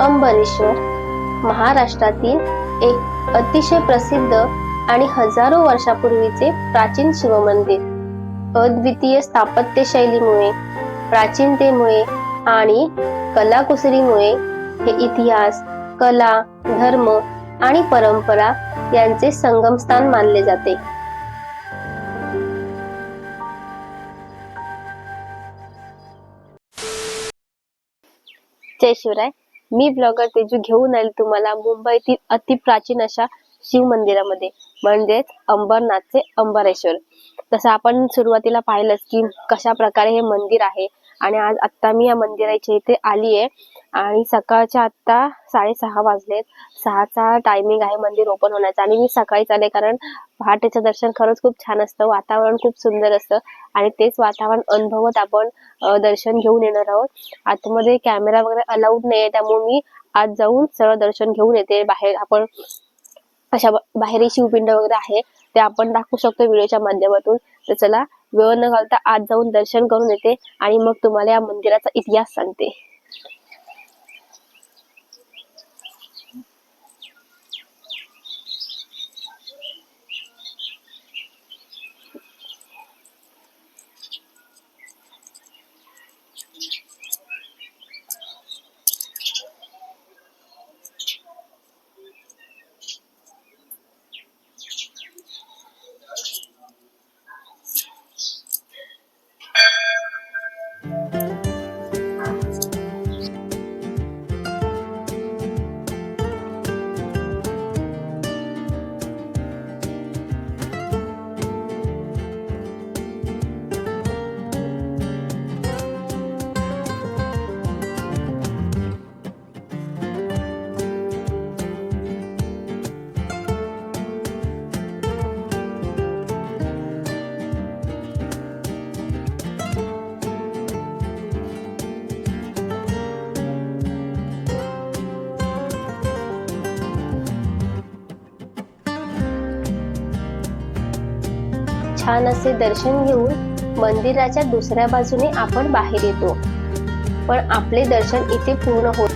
अंबरेश्वर महाराष्ट्रातील एक अतिशय प्रसिद्ध आणि हजारो वर्षापूर्वीचे प्राचीन शिवमंदिर. अद्वितीय स्थापत्य शैलीमुळे प्राचीनतेमुळे आणि कलाकुसरीमुळे हे इतिहास कला धर्म आणि परंपरा यांचे संगमस्थान मानले जाते. जय शिवराय. मी ब्लॉगर तेजू घेऊन आले तुम्हाला मुंबईतील अतिप्राचीन अशा शिव मंदिरामध्ये. म्हणजेच अंबरनाथचे अंबरेश्वर. तसं आपण सुरुवातीला पाहिलंच की कशा प्रकारे हे मंदिर आहे. आणि आज आत्ता मी या मंदिराच्या इथे आली आहे आणि सकाळच्या आत्ता साडेसहा वाजलेत. सहाचा टायमिंग आहे मंदिर ओपन होण्याचा आणि मी सकाळीच आले कारण पहाटेचं दर्शन खरंच खूप छान असतं. वातावरण खूप सुंदर असतं आणि तेच वातावरण अनुभवत आपण दर्शन घेऊन येणार आहोत. आतमध्ये कॅमेरा वगैरे अलाउड नाही आहे त्यामुळे मी आज जाऊन सरळ दर्शन घेऊन येते. बाहेर आपण अशा बाहेर शिवपिंड वगैरे आहे ते आपण दाखवू शकतो व्हिडिओच्या माध्यमातून. तर चला वेळ न घालता आज जाऊन दर्शन करून येते आणि मग तुम्हाला या मंदिराचा इतिहास सांगते. छान असे दर्शन घेऊन मंदिराच्या दुसऱ्या बाजूने आपण बाहेर येतो. पण आपले दर्शन इथे पूर्ण होत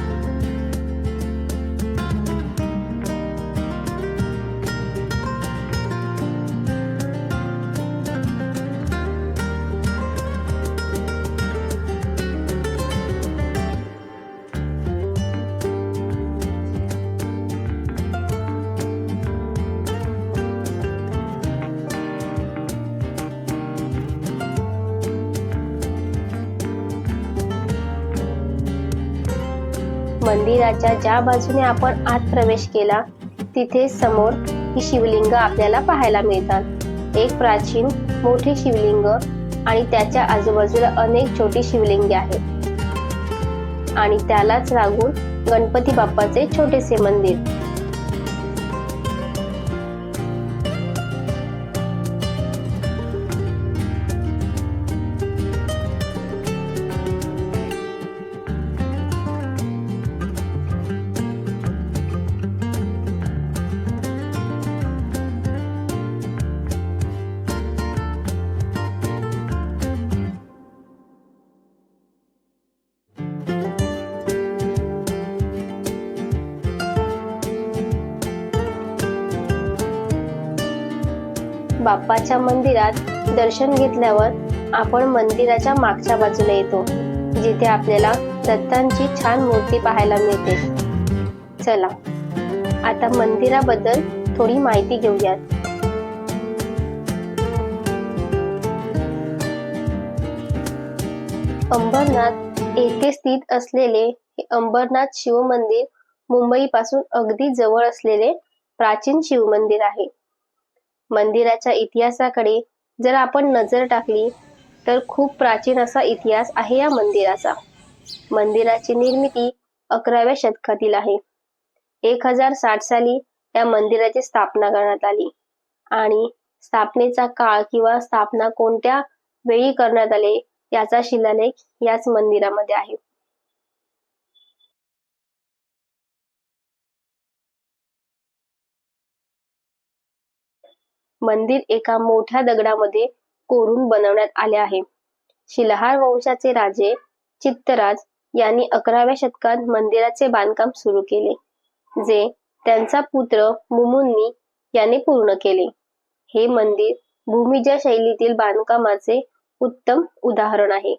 मंदिराच्या ज्या बाजूने आपण आत प्रवेश केला तिथे समोर ही शिवलिंग आपल्याला पाहायला मिळतात. एक प्राचीन मोठे शिवलिंग आणि त्याच्या आजूबाजूला अनेक छोटी शिवलिंगे आहेत. आणि त्यालाच लागून गणपती बाप्पाचे छोटेसे मंदिर. बाप्पाच्या मंदिरात दर्शन घेतल्यावर आपण मंदिराच्या मागच्या बाजूला येतो जिथे आपल्याला दत्तांची छान मूर्ती पाहायला मिळते. चला आता मंदिराबद्दल थोडी माहिती घेऊयात. अंबरनाथ येथे स्थित असलेले हे अंबरनाथ शिव मंदिर मुंबई पासून अगदी जवळ असलेले प्राचीन शिवमंदिर आहे. मंदिराच्या इतिहासाकडे जर आपण नजर टाकली तर खूप प्राचीन असा इतिहास आहे या मंदिराचा. मंदिराची निर्मिती अकराव्या शतकातील आहे. एक हजार साठ साली या मंदिराची स्थापना करण्यात आली आणि स्थापनेचा काळ किंवा स्थापना कोणत्या वेळी करण्यात आले याचा शिलालेख याच मंदिरामध्ये आहे. मंदिर एका मोठ्या दगडामध्ये कोरून बनवण्यात आले आहे. शिलाहार वंशाचे राजे चित्तराज यांनी अकराव्या शतकात मंदिराचे बांधकाम सुरू केले जे त्यांचा पुत्र मुमुन्नी याने पूर्ण केले. हे मंदिर भूमिजा शैलीतील बांधकामाचे उत्तम उदाहरण आहे.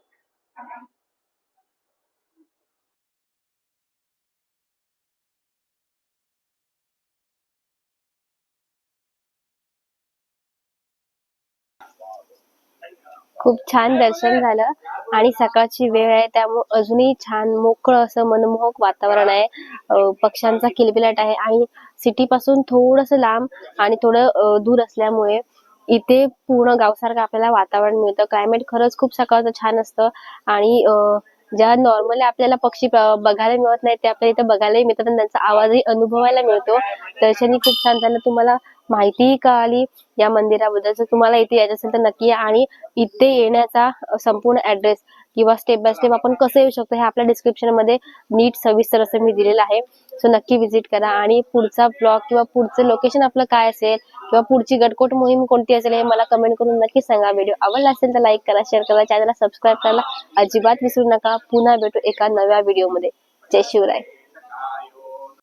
खूप छान दर्शन झालं. आणि सकाळची वेळ आहे त्यामुळे अजूनही छान मोकळं असं मनमोहक वातावरण आहे. पक्ष्यांचा किलबिलाट आहे आणि सिटी पासून थोडस लांब आणि थोडं दूर असल्यामुळे इथे पूर्ण गावसारखं आपल्याला वातावरण मिळतं. क्लायमेट खरंच खूप सकाळचं छान असतं. आणि ज्या नॉर्मली आपल्याला पक्षी बघायला मिळत नाही ते आपल्याला इथे बघायलाही मिळतात आणि त्यांचा आवाजही अनुभवायला मिळतो. दर्शनही खूप छान झालं. तुम्हाला माहितीही कळाली या मंदिराबद्दल. जर तुम्हाला इथे यायचं असेल तर नक्की या आणि इथे येण्याचा संपूर्ण ऍड्रेस किंवा स्टेप बाय स्टेप आपण कसं येऊ शकतो हे आपल्या डिस्क्रिप्शनमध्ये नीट सविस्तर असं मी दिलेलं आहे. सो नक्की विजिट करा आणि पुढचा ब्लॉग किंवा पुढचं लोकेशन आपलं काय असेल किंवा पुढची गटकोट मोहीम कोणती असेल हे मला कमेंट करून नक्की सांगा. व्हिडिओ आवडला असेल तर लाईक करा शेअर करा चॅनलला सबस्क्राईब करायला अजिबात विसरू नका. पुन्हा भेटू एका नव्या व्हिडिओमध्ये जय शिवराय.